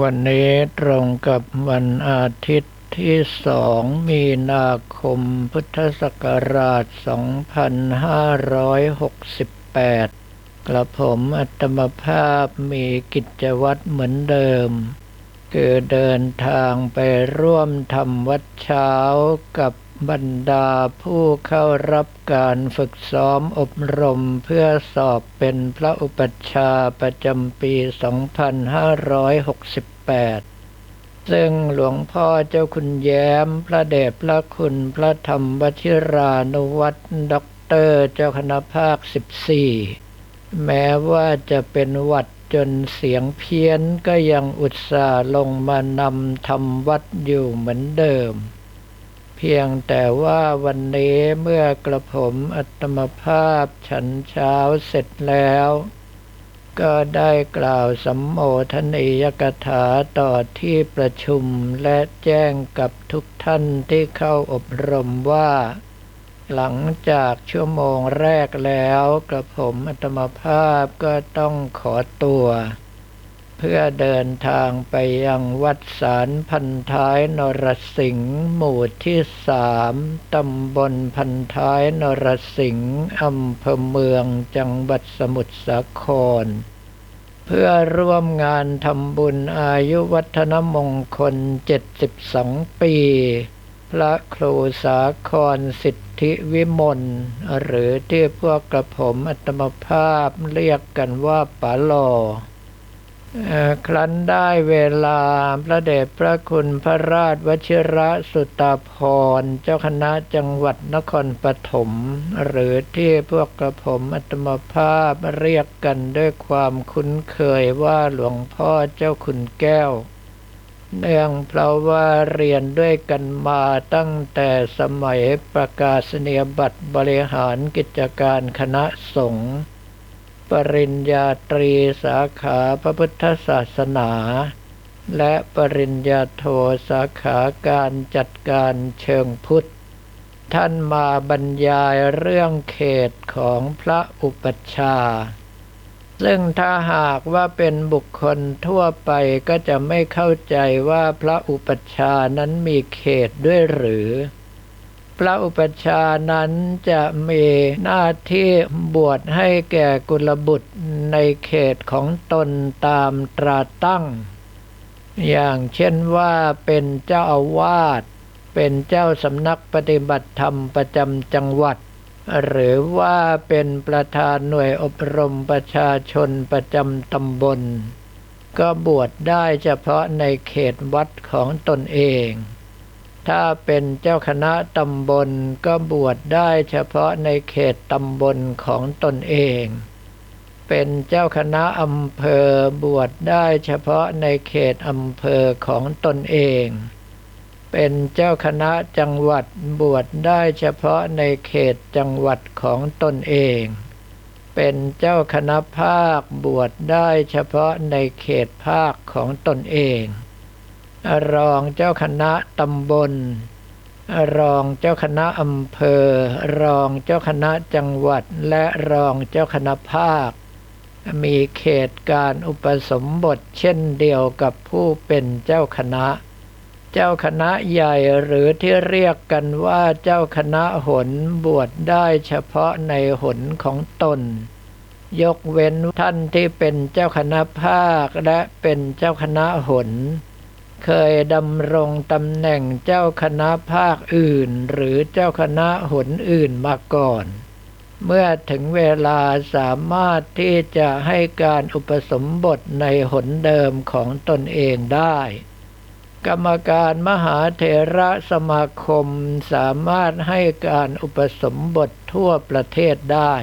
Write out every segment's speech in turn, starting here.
วันนี้ตรงกับวันอาทิตย์ที่สองมีนาคมพุทธศักราช 2568 กระผมอัตมภาพมีกิจวัตรเหมือนเดิม คือเดินทางไปร่วมทำวัดเช้ากับ บรรดาผู้เข้ารับการฝึกซ้อมอบรมเพื่อสอบเป็นพระอุปัชฌาย์ประจำปี 2568 ซึ่งหลวงพ่อเจ้าคุณแย้ม พระเดชพระคุณพระธรรมวชิรานุวัตรด็อกเตอร์เจ้าคณะภาค 14 แม้ว่าจะเป็นวัดจนเสียงเพี้ยนก็ยังอุตส่าห์ลงมานำทำวัดอยู่เหมือนเดิม พียงแต่ว่าวันนี้เมื่อกระผมอัตมภาพฉันเช้าเสร็จแล้ว ก็ได้กล่าวสัมโมทนียกถาต่อที่ประชุมและแจ้งกับทุกท่านที่เข้าอบรมว่า หลังจากชั่วโมงแรกแล้วกระผมอัตมภาพก็ต้องขอตัว พื่อเดินทางไปยังวัดสารพันท้ายนรสิงห์หมู่ที่สามตำบลพันท้ายนรสิงห์อำเภอเมืองจังหวัดสมุทรสาคร เพื่อร่วมงานทำบุญอายุวัฒนมงคล 72 ปี พระครูสาครสิทธิวิมลหรือที่พวกกระผมอัตมภาพเรียกกันว่าป๋าหลอ ครั้นได้เวลาพระเดชพระคุณพระราชวชิระสุตาพร เจ้าคณะจังหวัดนครปฐมหรือที่พวกกระผมอัตมภาพเรียกกันด้วยความคุ้นเคยว่าหลวงพ่อเจ้าคุณแก้ว เนื่องเพราะว่าเรียนด้วยกันมาตั้งแต่สมัยประกาศนียบัตรบริหารกิจการคณะสงฆ์ ปริญญาตรีสาขาพระพุทธศาสนา และปริญญาโทสาขาการจัดการเชิงพุทธ ท่านมาบรรยายเรื่องเขตของพระอุปัชฌาย์ซึ่งถ้าหากว่าเป็นบุคคลทั่วไปก็จะไม่เข้าใจว่าพระอุปัชฌาย์นั้นมีเขตด้วยหรือ ระอุปชาย์นั้นจะมีหน้าที่บวชให้แก่กุลบุตรในเขตของตนตามตราตั้ง อย่างเช่นว่าเป็นเจ้าอาวาสเป็นเจ้าสำนักปฏิบัติธรรมประจำจังหวัด หรือว่าเป็นประธานหน่วยอบรมประชาชนประจำตำบล ก็บวชได้เฉพาะในเขตวัดของตนเอง ถ้าเป็นเจ้าคณะตำบลก็บวชได้เฉพาะในเขตตำบลของตนเอง เป็นเจ้าคณะอำเภอบวชได้เฉพาะในเขตอำเภอของตนเอง เป็นเจ้าคณะจังหวัดบวชได้เฉพาะในเขตจังหวัดของตนเอง เป็นเจ้าคณะภาคบวชได้เฉพาะในเขตภาคของตนเอง รองเจ้าคณะตำบล รองเจ้าคณะอำเภอ รองเจ้าคณะจังหวัด และรองเจ้าคณะภาค มีเขตการอุปสมบทเช่นเดียวกับผู้เป็นเจ้าคณะ เจ้าคณะใหญ่หรือที่เรียกกันว่าเจ้าคณะหนบวชได้เฉพาะในหนของตนยกเว้นท่านที่เป็นเจ้าคณะภาคและเป็นเจ้าคณะหน เคยดำรงตำแหน่งเจ้าคณะภาคอื่น หรือเจ้าคณะหนอื่นมาก่อน เมื่อถึงเวลาสามารถที่จะให้การอุปสมบทในหนเดิมของตนเองได้ กรรมการมหาเถระสมาคมสามารถให้การอุปสมบททั่วประเทศได้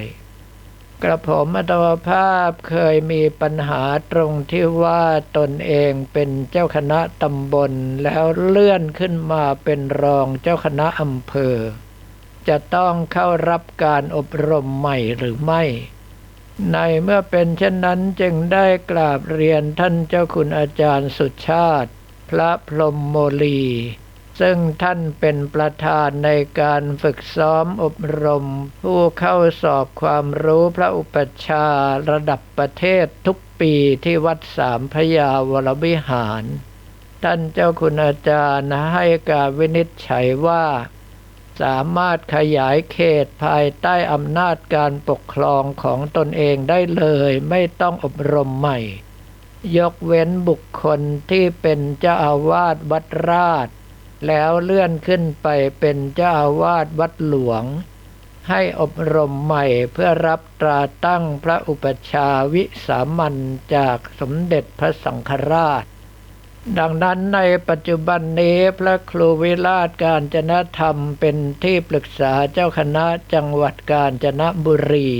กระผมอัตวภาพเคยมีปัญหาตรงที่ว่าตนเองเป็นเจ้าคณะตำบลแล้วเลื่อนขึ้นมาเป็นรองเจ้าคณะอำเภอ จะต้องเข้ารับการอบรมใหม่หรือไม่ ในเมื่อเป็นเช่นนั้นจึงได้กราบเรียนท่านเจ้าคุณอาจารย์สุชาติ พระพรมโมลี ซึ่งท่านเป็นประธานในการฝึกซ้อมอบรม ผู้เข้าสอบความรู้พระอุปชาระดับประเทศทุกปีที่วัดสามพยาวรวิหาร ท่านเจ้าคุณอาจารย์ให้การวินิจฉัยว่า สามารถขยายเขตภายใต้อำนาจการปกครองของตนเองได้เลยไม่ต้องอบรมใหม่ยกเว้นบุคคลที่เป็นเจ้าอาวาสวัดราช แล้วเลื่อนขึ้นไปเป็นเจ้าอาวาสวัดหลวง ให้อบรมใหม่เพื่อรับตราตั้งพระอุปชาวิสามัญจากสมเด็จพระสังฆราช ดังนั้นในปัจจุบันนี้พระครูวิราชการจนธรรมเป็นที่ปรึกษาเจ้าคณะจังหวัดกาญจนบุรี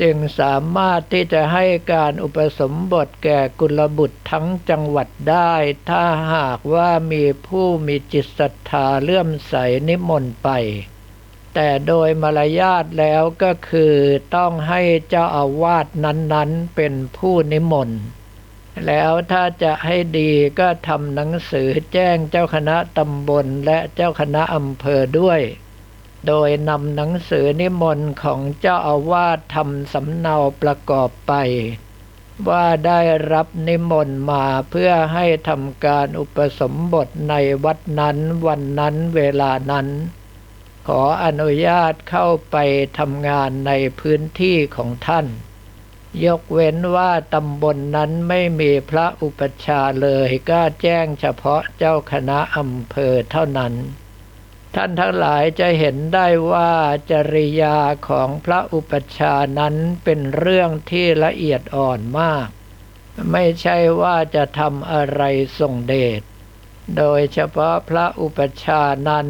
จึงสามารถที่จะให้การอุปสมบทแก่กุลบุตรทั้งจังหวัดได้ ถ้าหากว่ามีผู้มีจิตศรัทธาเลื่อมใสนิมนต์ไป แต่โดยมารยาทแล้วก็คือต้องให้เจ้าอาวาสนั้นๆเป็นผู้นิมนต์แล้วถ้าจะให้ดีก็ทำหนังสือแจ้งเจ้าคณะตำบลและเจ้าคณะอำเภอด้วย โดยนำหนังสือนิมนต์ของเจ้าอาวาสทำสำเนาประกอบไป ว่าได้รับนิมนต์มาเพื่อให้ทำการอุปสมบทในวัดนั้นวันนั้นเวลานั้น ขออนุญาตเข้าไปทำงานในพื้นที่ของท่าน ยกเว้นว่าตำบลนนั้นไม่มีพระอุปชาเลยก็แจ้งเฉพาะเจ้าคณะอำเภอเท่านั้น ท่านทั้งหลายจะเห็นได้ว่าจริยาของพระอุปชฌาย์นั้นเป็นเรื่องที่ละเอียดอ่อนมาก ไม่ใช่ว่าจะทำอะไรส่งเดช โดยเฉพาะพระอุปชฌาย์นั้น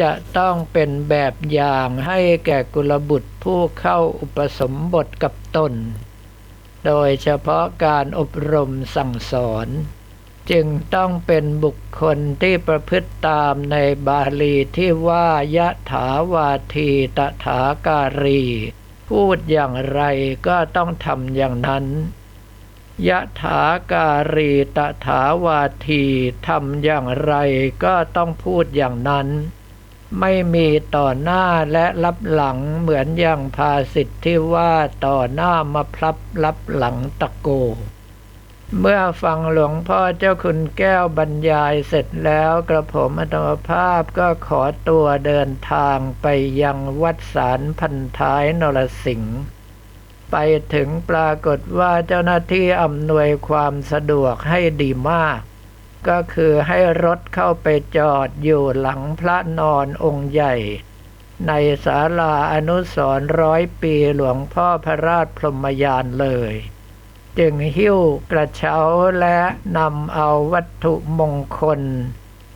จะต้องเป็นแบบอย่างให้แก่กุลบุตรผู้เข้าอุปสมบทกับตน โดยเฉพาะการอบรมสั่งสอน จึงต้องเป็นบุคคลที่ประพฤติตามในบาลีที่ว่ายะถาวาทีตถาการี พูดอย่างไรก็ต้องทำอย่างนั้นยะถาการีตถาวาทีทำอย่างไรก็ต้องพูดอย่างนั้น ไม่มีต่อหน้าและรับหลังเหมือนอย่างภาษิตที่ว่าต่อหน้ามาพลับรับหลังตะโก เมื่อฟังหลวงพ่อเจ้าคุณแก้วบรรยายเสร็จแล้วกระผมอัตมภาพก็ขอตัวเดินทางไปยังวัดสารพันท้ายนรสิงห์ไปถึงปรากฏว่าเจ้าหน้าที่อำนวยความสะดวกให้ดีมาก ก็คือให้รถเข้าไปจอดอยู่หลังพระนอนองค์ใหญ่ ในศาลาอนุสรร้อยปีหลวงพ่อพระราชพรหมยานเลย จึงหิ้วกระเช้าและนำเอาวัตถุมงคล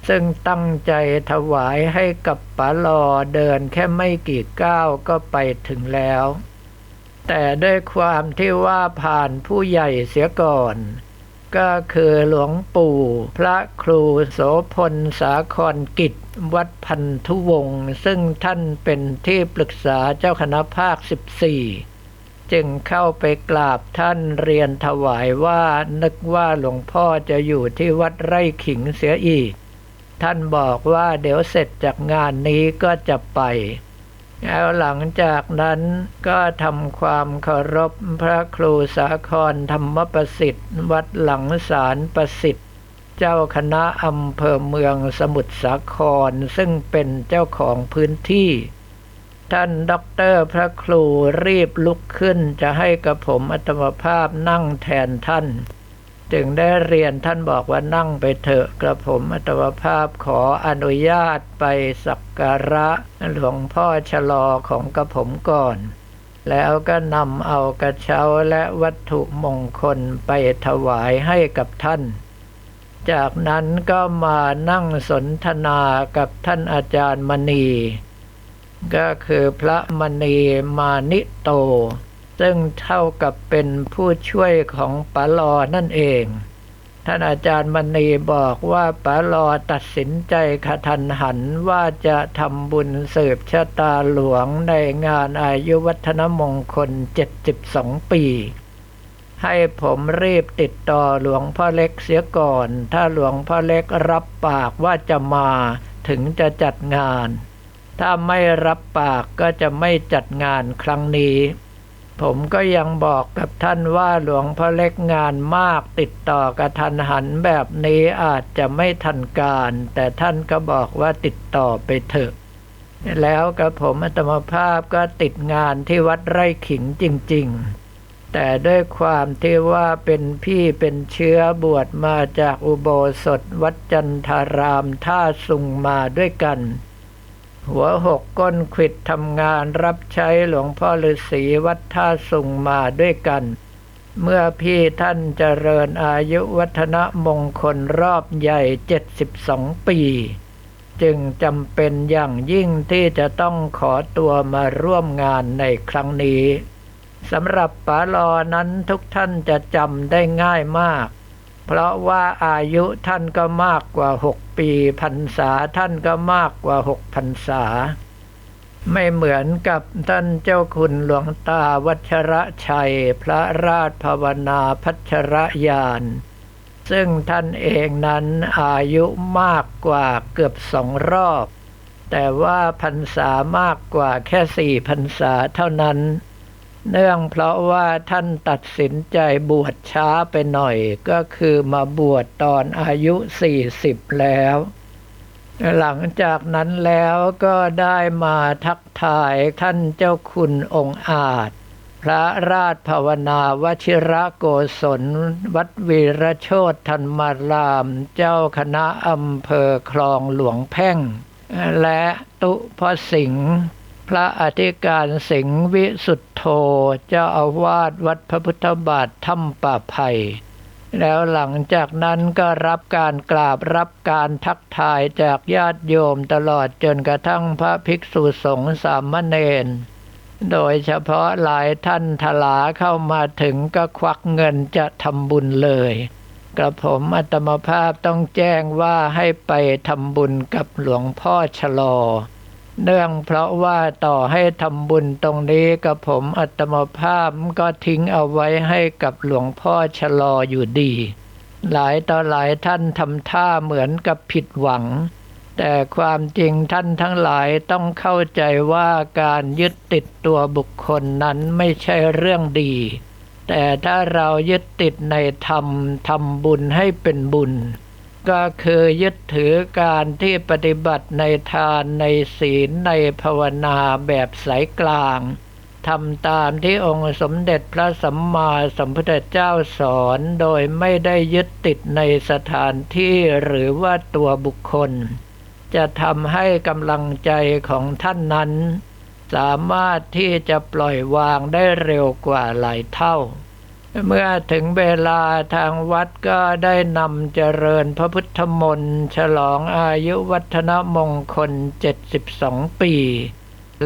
ซึ่งตั้งใจถวายให้กับป๋าลอเดินแค่ไม่กี่ก้าวก็ไปถึงแล้ว แต่ด้วยความที่ว่าผ่านผู้ใหญ่เสียก่อนก็คือหลวงปู่ พระครูโสพลสาครกิจ วัดพันธุวงศ์ซึ่งท่านเป็นที่ปรึกษาเจ้าคณะภาค 14 จึงเข้าไปกราบท่านเรียนถวายว่านึกว่าหลวงพ่อจะอยู่ที่วัดไร่ขิงเสียอีก ท่านบอกว่าเดี๋ยวเสร็จจากงานนี้ก็จะไป แล้วหลังจากนั้นก็ทำความเคารพพระครูสาครธรรมประสิทธิ์ วัดหลังสารประสิทธิ์เจ้าคณะอำเภอเมืองสมุทรสาครซึ่งเป็นเจ้าของพื้นที่ ท่านด็อกเตอร์พระครูรีบลุกขึ้นจะให้กับผมอัตมภาพนั่งแทนท่าน จึงได้เรียนท่านบอกว่านั่งไปเถอะกระผมอัตมภาพขออนุญาตไปสักการะหลวงพ่อชะลอของกระผมก่อน แล้วก็นำเอากระเช้าและวัตถุมงคลไปถวายให้กับท่านจากนั้นก็มานั่งสนทนากับท่านอาจารย์มณี ก็คือพระมณีมานิโต ซึ่งเท่ากับเป็นผู้ช่วยของปาลอนั่นเอง ท่านอาจารย์มณีบอกว่าปาลอตัดสินใจขทันหันว่าจะทำบุญสืบชะตาหลวงในงานอายุวัฒนมงคล 72 ปีให้ผมรีบติดต่อหลวงพ่อเล็กเสียก่อน ถ้าหลวงพ่อเล็กรับปากว่าจะมาถึงจะจัดงาน ถ้าไม่รับปากก็จะไม่จัดงานครั้งนี้ ผมก็ยังบอกกับท่านว่าหลวงพ่อเล็กงานมากติดต่อกระทันหันแบบนี้อาจจะไม่ทันการ แต่ท่านก็บอกว่าติดต่อไปเถอะ แล้วกับผมอัตมภาพก็ติดงานที่วัดไร่ขิงจริง ๆแต่ด้วยความที่ว่าเป็นพี่เป็นเชื้อบวชมาจากอุโบสถวัดจันทารามท่าสุงมาด้วยกัน หัวหกก้นขิดทำงานรับใช้หลวงพ่อฤาษีวัดท่าสุงมาด้วยกัน เมื่อพี่ท่านเจริญอายุวัฒนมงคลรอบใหญ่ 72 ปี จึงจำเป็นอย่างยิ่งที่จะต้องขอตัวมาร่วมงานในครั้งนี้สำหรับป๋าลอนั้นทุกท่านจะจำได้ง่ายมาก เพราะว่าอายุท่านก็มากกว่าหกปีพรรษาท่านก็มากกว่าหกพรรษา ไม่เหมือนกับท่านเจ้าคุณหลวงตาวัชระชัย พระราชภาวนาพัชรยาน ซึ่งท่านเองนั้นอายุมากกว่าเกือบสองรอบ แต่ว่าพรรษามากกว่าแค่สี่พรรษาเท่านั้น เนื่องเพราะว่าท่านตัดสินใจบวชช้าไปหน่อย ก็คือมาบวชตอนอายุ 40 แล้ว หลังจากนั้นแล้วก็ได้มาทักทายท่านเจ้าคุณองค์อาจ พระราชภาวนาวชิระโกศล วัดวีรโชตธรรมาราม เจ้าคณะอำเภอคลองหลวงแพ่ง และตุพสิงห์ พระอธิการสิงห์วิสุทธโธเจ้าอาวาสวัดพระพุทธบาทถ้ำป่าไผ่แล้วหลังจากนั้นก็รับการกราบรับการทักทายจากญาติโยมตลอดจนกระทั่งพระภิกษุสงฆ์สามเณรโดยเฉพาะหลายท่านทลาเข้ามาถึงก็ควักเงินจะทำบุญเลย กระผมอัตมภาพต้องแจ้งว่าให้ไปทำบุญกับหลวงพ่อชะลอ เนื่องเพราะว่าต่อให้ทำบุญตรงนี้กับผมอัตมภาพก็ทิ้งเอาไว้ให้กับหลวงพ่อชะลออยู่ดี หลายต่อหลายท่านทำท่าเหมือนกับผิดหวัง แต่ความจริงท่านทั้งหลายต้องเข้าใจว่าการยึดติดตัวบุคคลนั้นไม่ใช่เรื่องดี แต่ถ้าเรายึดติดในธรรมทำบุญให้เป็นบุญ ก็คือยึดถือการที่ปฏิบัติในทานในศีลในภาวนาแบบสายกลางทำตามที่องค์สมเด็จพระสัมมาสัมพุทธเจ้าสอนโดยไม่ได้ยึดติดในสถานที่หรือว่าตัวบุคคล จะทำให้กำลังใจของท่านนั้น สามารถที่จะปล่อยวางได้เร็วกว่าหลายเท่า เมื่อถึงเวลาทางวัดก็ได้นำเจริญพระพุทธมนต์ฉลองอายุวัฒนมงคล 72 ปี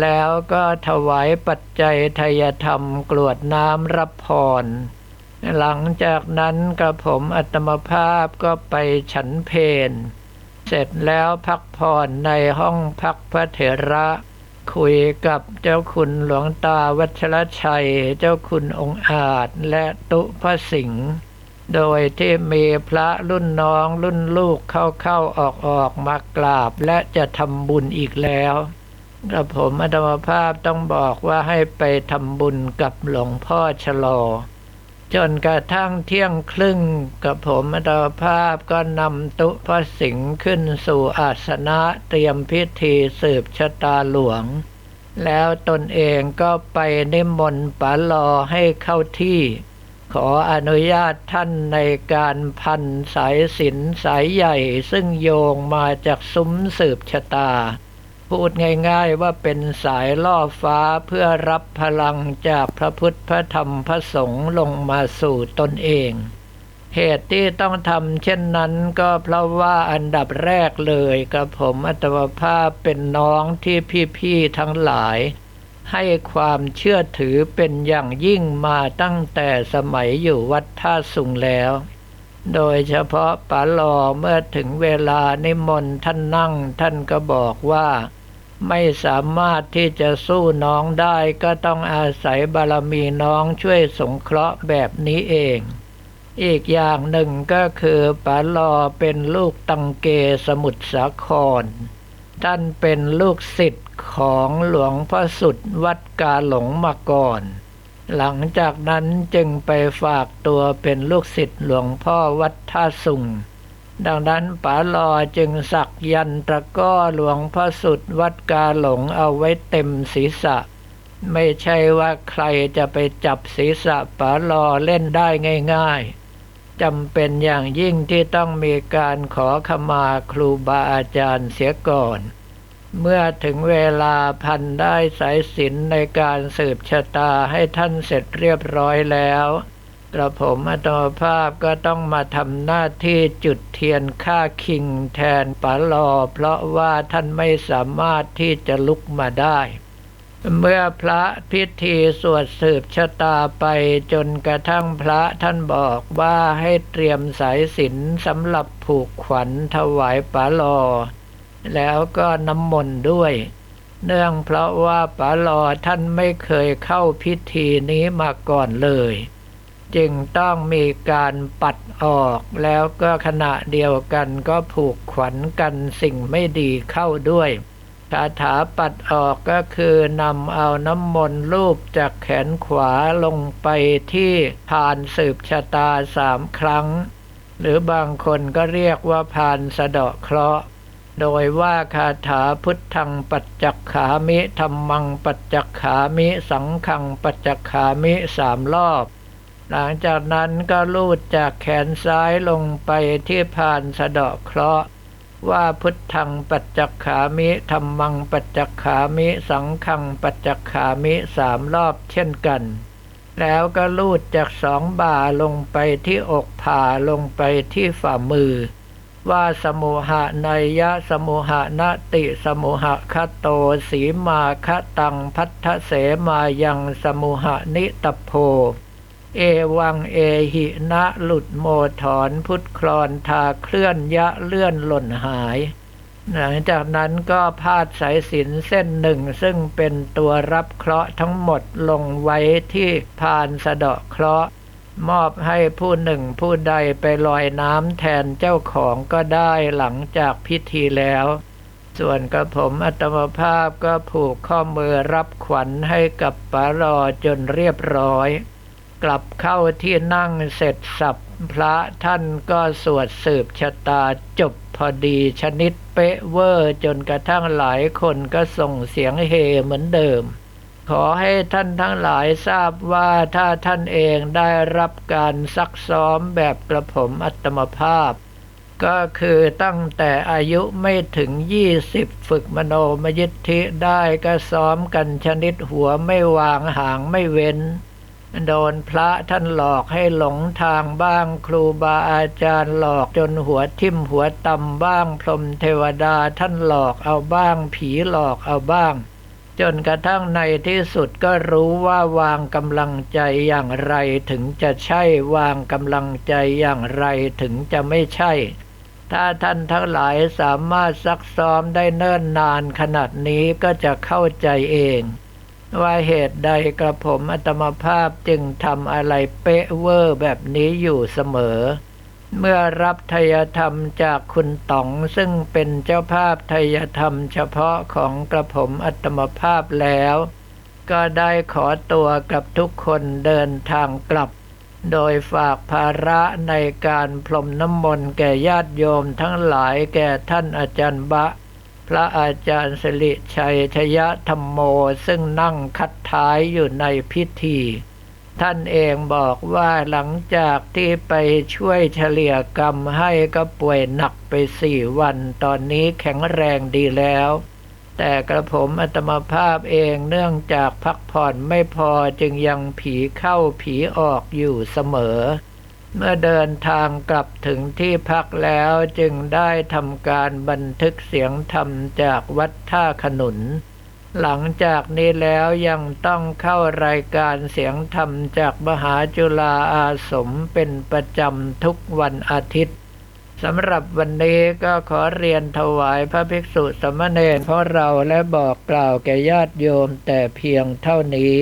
แล้วก็ถวายปัจจัยทายธรรมกรวดน้ำรับพร หลังจากนั้นกระผมอัตมภาพก็ไปฉันเพนเสร็จแล้วพักผ่อนในห้องพักพระเถระ คุยกับเจ้าคุณหลวงตาวัชรชัย เจ้าคุณองค์อาจและตุพระสิงห์โดยที่มีพระรุ่นน้องรุ่นลูกเข้าๆออกๆมากราบและจะทำบุญอีกแล้วกระผมอัตมภาพต้องบอกว่าให้ไปทำบุญกับหลวงพ่อชะลอ จนกระทั่งเที่ยงครึ่งกับผมอัตภาพก็นำตุพระสิงห์ขึ้นสู่อาสนะเตรียมพิธีสืบชะตาหลวง แล้วตนเองก็ไปนิมนต์ป๋าลอให้เข้าที่ ขออนุญาตท่านในการพันสายสินสายใหญ่ซึ่งโยงมาจากซุ้มสืบชะตา พูดง่าย ๆ ว่าเป็นสายล่อฟ้าเพื่อรับพลังจากพระพุทธพระธรรมพระสงฆ์ลงมาสู่ตนเอง เหตุที่ต้องทำเช่นนั้นก็เพราะว่าอันดับแรกเลยกับผมอัตมภาพเป็นน้องที่พี่ๆทั้งหลาย ให้ความเชื่อถือเป็นอย่างยิ่งมาตั้งแต่สมัยอยู่วัดท่าสุงแล้วโดยเฉพาะป๋าหลอเมื่อถึงเวลานิมนต์ท่านนั่งท่านก็บอกว่า ไม่สามารถที่จะสู้น้องได้ก็ต้องอาศัยบารมีน้องช่วยสงเคราะห์แบบนี้เอง อีกอย่างหนึ่งก็คือป๋าลอเป็นลูกตังเกสมุทรสาคร ท่านเป็นลูกศิษย์ของหลวงพ่อสุดวัดกาหลงมาก่อน หลังจากนั้นจึงไปฝากตัวเป็นลูกศิษย์หลวงพ่อวัดท่าสุง ดังนั้นป๋าลอจึงสักยันตะกร้อหลวงพ่อสุดวัดกาหลงเอาไว้เต็มศีรษะ ไม่ใช่ว่าใครจะไปจับศีรษะป๋าลอเล่นได้ง่าย ๆจำเป็นอย่างยิ่งที่ต้องมีการขอขมาครูบาอาจารย์เสียก่อน เมื่อถึงเวลาพันได้สายสินในการสืบชะตาให้ท่านเสร็จเรียบร้อยแล้ว กระผมอัตมภาพก็ต้องมาทำหน้าที่จุดเทียนฆ่าคิงแทนป๋าลอ เพราะว่าท่านไม่สามารถที่จะลุกมาได้ เมื่อพระพิธีสวดสืบชะตาไปจนกระทั่งพระท่านบอกว่าให้เตรียมสายสินสำหรับผูกขวัญถวายป๋าลอ แล้วก็น้ำมนต์ด้วยเนื่องเพราะว่าป๋าลอท่านไม่เคยเข้าพิธีนี้มาก่อนเลย จึงต้องมีการปัดออกแล้วก็ขณะเดียวกันก็ผูกขวัญกันสิ่งไม่ดีเข้าด้วยคาถาปัดออกก็คือนำเอาน้ำมนต์รูปจากแขนขวาลงไปที่พานสืบชะตาสามครั้ง หรือบางคนก็เรียกว่าพานสะเดาะเคราะห์โดยว่าคาถาพุทธังปัจจักขามิธรรมังปัจจักขามิสังขังปัจจักขามิสามรอบ หลังจากนั้นก็ลูดจากแขนซ้ายลงไปที่พานสะเดาะเคราะห์ว่าพุทธังปัจจักขามิธรรมังปัจจักขามิสังขังปัจจักขามิสามรอบเช่นกัน แล้วก็ลูดจากสองบ่าลงไปที่อกผ่าลงไปที่ฝ่ามือ ว่าสมุหะนยยะสมุหะนติสมุหะคโตสีมาคะตังพัทธเสมายังสมุหะนิตโพ เอวังเอหินะหลุดโมถอนพุทธคลอนทาเคลื่อนยะเลื่อนหล่นหาย หลังจากนั้นก็พาดสายสินเส้นหนึ่งซึ่งเป็นตัวรับเคราะห์ทั้งหมดลงไว้ที่พานสะเดาะเคราะห์ มอบให้ผู้หนึ่งผู้ใดไปลอยน้ำแทนเจ้าของก็ได้หลังจากพิธีแล้วส่วนกระผมอัตมภาพก็ผูกข้อมือรับขวัญให้กับปารอจนเรียบร้อย กลับเข้าที่นั่งเสร็จสับพระท่านก็สวดสืบชะตาจบพอดีชนิดเป๊ะเวอร์จนกระทั่งหลายคนก็ส่งเสียงเฮเหมือนเดิม ขอให้ท่านทั้งหลายทราบว่าถ้าท่านเองได้รับการซักซ้อมแบบกระผมอัตมภาพ ก็คือตั้งแต่อายุไม่ถึง 20 ฝึกมโนมยิทธิได้ก็ซ้อมกันชนิดหัวไม่วางหางไม่เว้น โดนพระท่านหลอกให้หลงทางบ้าง ครูบาอาจารย์หลอกจนหัวทิ่มหัวตำบ้าง พรหมเทวดาท่านหลอกเอาบ้าง ผีหลอกเอาบ้าง จนกระทั่งในที่สุดก็รู้ว่าวางกำลังใจอย่างไรถึงจะใช่วางกำลังใจอย่างไรถึงจะไม่ใช่ ถ้าท่านทั้งหลายสามารถซักซ้อมได้เนิ่นนานขนาดนี้ก็จะเข้าใจเอง ว่าเหตุใดกระผมอัตมภาพจึงทำอะไรเป๊ะเวอร์แบบนี้อยู่เสมอ เมื่อรับทายธรรมจากคุณต๋องซึ่งเป็นเจ้าภาพทายธรรมเฉพาะของกระผมอัตมภาพแล้ว ก็ได้ขอตัวกับทุกคนเดินทางกลับ โดยฝากภาระในการพรมน้ำมนต์แก่ญาติโยมทั้งหลายแก่ท่านอาจารย์บะ ระอาจารย์สิริชัยชยธรรมโมซึ่งนั่งคัดท้ายอยู่ในพิธี ท่านเองบอกว่าหลังจากที่ไปช่วยเฉลี่ยกรรมให้ก็ป่วยหนักไปสี่วันตอนนี้แข็งแรงดีแล้ว แต่กระผมอัตมภาพเองเนื่องจากพักผ่อนไม่พอจึงยังผีเข้าผีออกอยู่เสมอ เมื่อเดินทางกลับถึงที่พักแล้วจึงได้ทำการบันทึกเสียงธรรมจากวัดท่าขนุน หลังจากนี้แล้วยังต้องเข้ารายการเสียงธรรมจากมหาจุฬาอาสมเป็นประจำทุกวันอาทิตย์สำหรับวันนี้ก็ขอเรียนถวายพระภิกษุสามเณรของเราและบอกกล่าวแก่ญาติโยมแต่เพียงเท่านี้